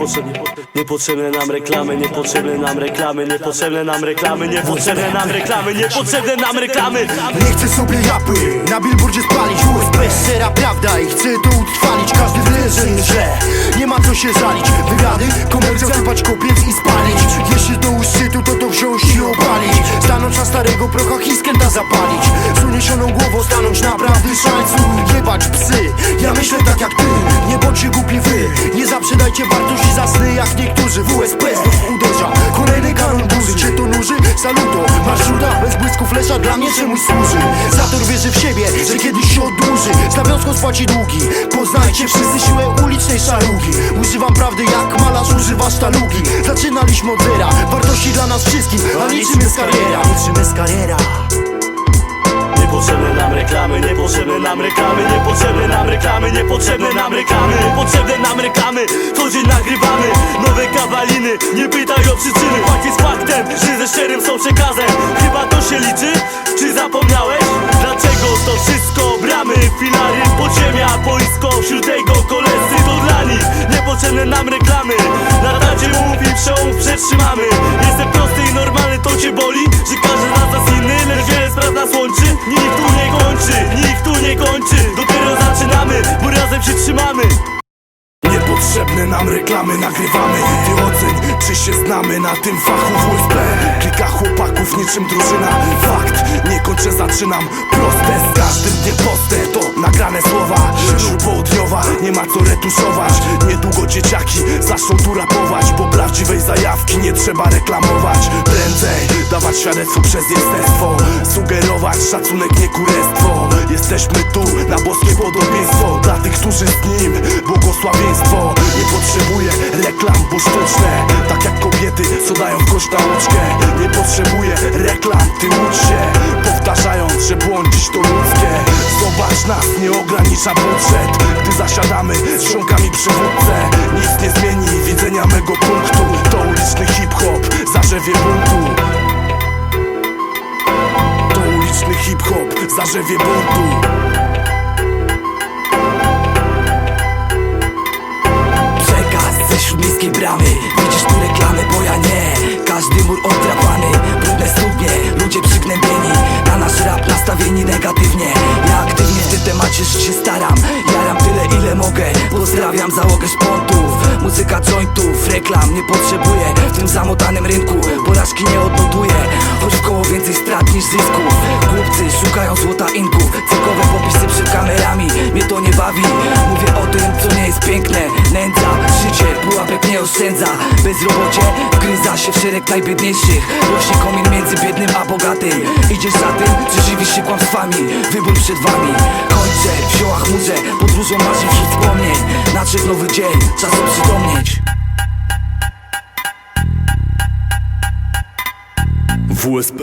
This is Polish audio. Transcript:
Niepotrzebne, niepotrzebne nam reklamy, niepotrzebne nam reklamy, niepotrzebne nam reklamy, niepotrzebne nam reklamy, niepotrzebne nam reklamy. Nie chcę sobie japy na billboardzie spalić USB szczera prawda i chcę to utrwalić. Każdy wie, że nie ma co się żalić. Wywiady, komercja, sypać kopiec i spalić Na starego procha hiskenta zapalić. Z uniesioną głową stanąć naprawdę szańcu Jebać psy, ja myślę tak jak ty. Nie bądźcie głupi wy, nie zaprzedajcie wartości za sny jak niektórzy. WSP znów uderza, kolejny kanon burzy. Cię to nuży? Saluto, masz żuda bez błysku flesza? Dla mnie czemuś służy. Zator wierzy w siebie, że kiedyś się odłuży Z nawiązką spłaci długi. Poznajcie wszyscy siłę ulicznej szarugi Używam prawdy jak używa sztalugi Zaczynaliśmy od zera Wartości dla nas wszystkich A niczym jest kariera Niczym jest kariera Niepotrzebne nam reklamy, niepotrzebne nam reklamy, niepotrzebne nam reklamy, niepotrzebne nam reklamy, niepotrzebne nam reklamy. Co dzień nagrywamy nowe kawaliny, nie pytaj o przyczyny. Fakt jest faktem, że ze szczerym są przekazem. Chyba to się liczy, czy zapomniałeś? Dlaczego to wszystko bramy? Filary, podziemia, boisko, wśród tego koledzy to dla nich. Niepotrzebne nam reklamy, przełom przetrzymamy. Jestem prosty i normalny, to cię boli, że każdy z nas inny, lecz wiele spraw nas łączy. Nikt tu nie kończy, nikt tu nie kończy Dopiero zaczynamy, bo razem się trzymamy Niepotrzebne nam reklamy nagrywamy. Wyoceń, czy się znamy na tym fachu WSP Kilka chłopaków niczym drużyna. Fakt, nie kończę, zaczynam. Proste Z każdym dniem postę to nagrane słowa Żur południowa, nie ma co retuszować. Niedługo dzieciaki zaczną tu rapować Bo prawdziwej zajawki nie trzeba reklamować. Prędzej dawać świadectwo przez jestestwo. Sugerować szacunek, nie kurestwo. Jesteśmy tu na boskie podobieństwo. Dla tych, którzy z nim błogosławieństwo potrzebuję reklam, bo sztuczne Tak jak kobiety, co dają w nauczkę Nie potrzebuję reklam, ty łudź się Powtarzając, że błądzić to ludzkie. Zobacz nas, nie ogranicza budżet. Gdy zasiadamy z ziomkami przy wódce Nic nie zmieni widzenia mego punktu. To uliczny hip-hop, zarzewie buntu. To uliczny hip-hop, zarzewie buntu negatywnie. Ja aktywnie w tym temacie się staram. Jaram tyle ile mogę. Pozdrawiam załogę szpontów Muzyka jointów, reklam nie potrzebuję. W tym zamotanym rynku Porażki nie odnotuję. Choć w koło więcej strat niż zysków. Głupcy szukają złota inków Cyrkowe popisy oszczędza Bezrobocie wgryza się w szereg najbiedniejszych. Rośnie komin między biednym a bogatym. Idziesz za tym, czy żywisz się kłamstwami. Wybór przed wami. Kończę, w ziołach murzę Podróżą marzeń wśród wspomnień. Nadszedł nowy dzień, czas oprzytomnieć WSP